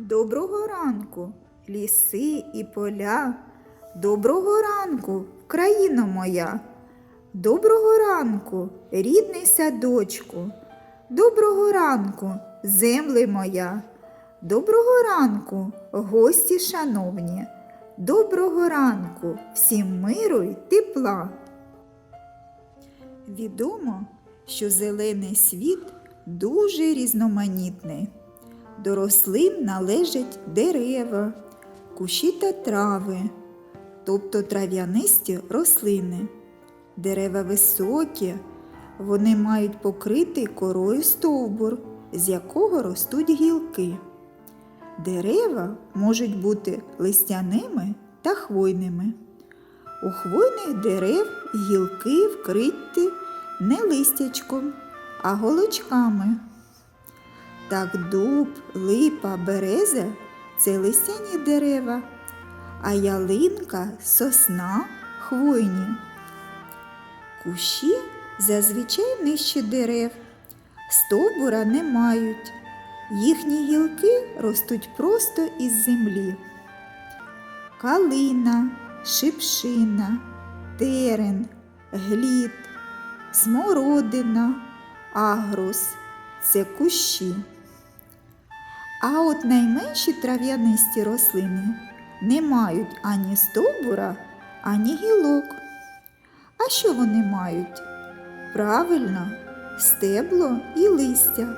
Доброго ранку, ліси і поля. Доброго ранку, країно моя. Доброго ранку, рідний садочку. Доброго ранку, земле моя. Доброго ранку, гості шановні. Доброго ранку, всім миру й тепла. Відомо, що зелений світ дуже різноманітний. До рослин належать дерева, кущі та трави, тобто трав'янисті рослини. Дерева високі, вони мають покритий корою стовбур, з якого ростуть гілки. Дерева можуть бути листяними та хвойними. У хвойних дерев гілки вкриті не листячком, а голочками. Так дуб, липа, береза це листяні дерева, а ялинка, сосна хвойні. Кущі зазвичай нижче дерев, стовбура не мають. Їхні гілки ростуть просто із землі. Калина, шипшина, терен, глід, смородина, агрус це кущі. А от найменші трав'янисті рослини не мають ані стовбура, ані гілок. А що вони мають? Правильно, стебло і листя.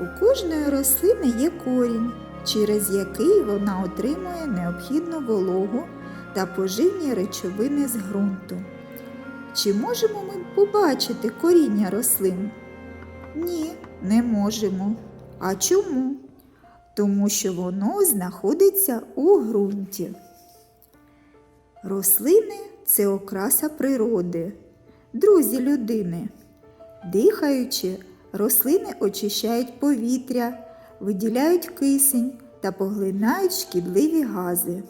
У кожної рослини є корінь, через який вона отримує необхідну вологу та поживні речовини з ґрунту. Чи можемо ми побачити коріння рослин? Ні, не можемо. А чому? Тому що воно знаходиться у ґрунті. Рослини це окраса природи, друзі людини. Дихаючи, рослини очищають повітря, виділяють кисень та поглинають шкідливі гази.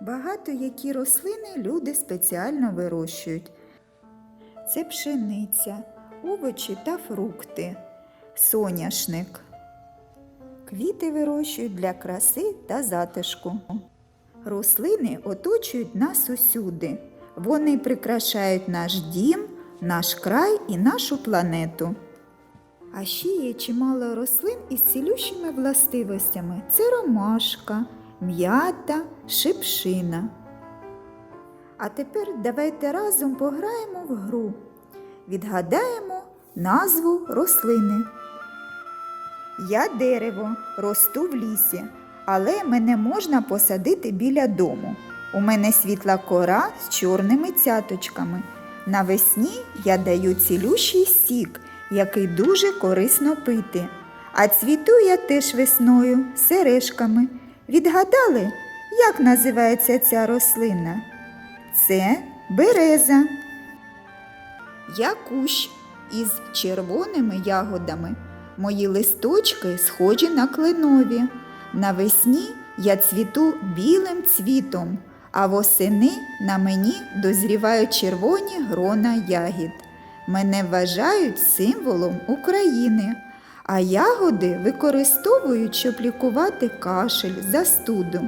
Багато які рослини люди спеціально вирощують. Це пшениця, овочі та фрукти, соняшник. Квіти вирощують для краси та затишку. Рослини оточують нас усюди. Вони прикрашають наш дім, наш край і нашу планету. А ще є чимало рослин із цілющими властивостями. Це ромашка, м'ята, шипшина. А тепер давайте разом пограємо в гру. Відгадаємо назву рослини. Я дерево, росту в лісі, але мене можна посадити біля дому. У мене світла кора з чорними цяточками. Навесні я даю цілющий сік, який дуже корисно пити. А цвіту я теж весною сережками. Відгадали, як називається ця рослина? Це береза. Я кущ із червоними ягодами. Мої листочки схожі на кленові. Навесні я цвіту білим цвітом, а восени на мені дозрівають червоні грона ягід. Мене вважають символом України, а ягоди використовують, щоб лікувати кашель, застуду.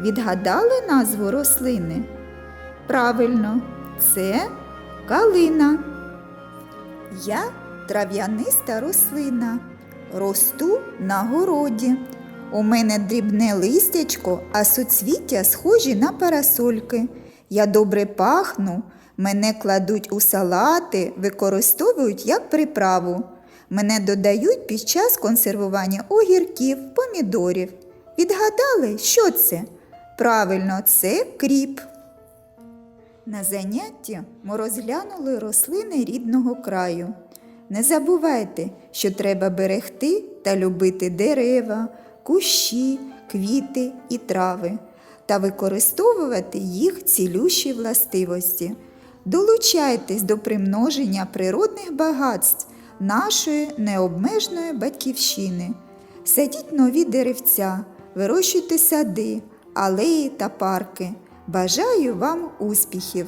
Відгадали назву рослини? Правильно, це калина. Я трав'яниста рослина. Росту на городі. У мене дрібне листячко, а суцвіття схожі на парасольки. Я добре пахну, мене кладуть у салати, використовують як приправу. Мене додають під час консервування огірків, помідорів. Відгадали, що це? Правильно, це кріп. На занятті ми розглянули рослини рідного краю. Не забувайте, що треба берегти та любити дерева, кущі, квіти і трави та використовувати їх цілющі властивості. Долучайтесь до примноження природних багатств нашої необмежної батьківщини. Садіть нові деревця, вирощуйте сади, алеї та парки. Бажаю вам успіхів!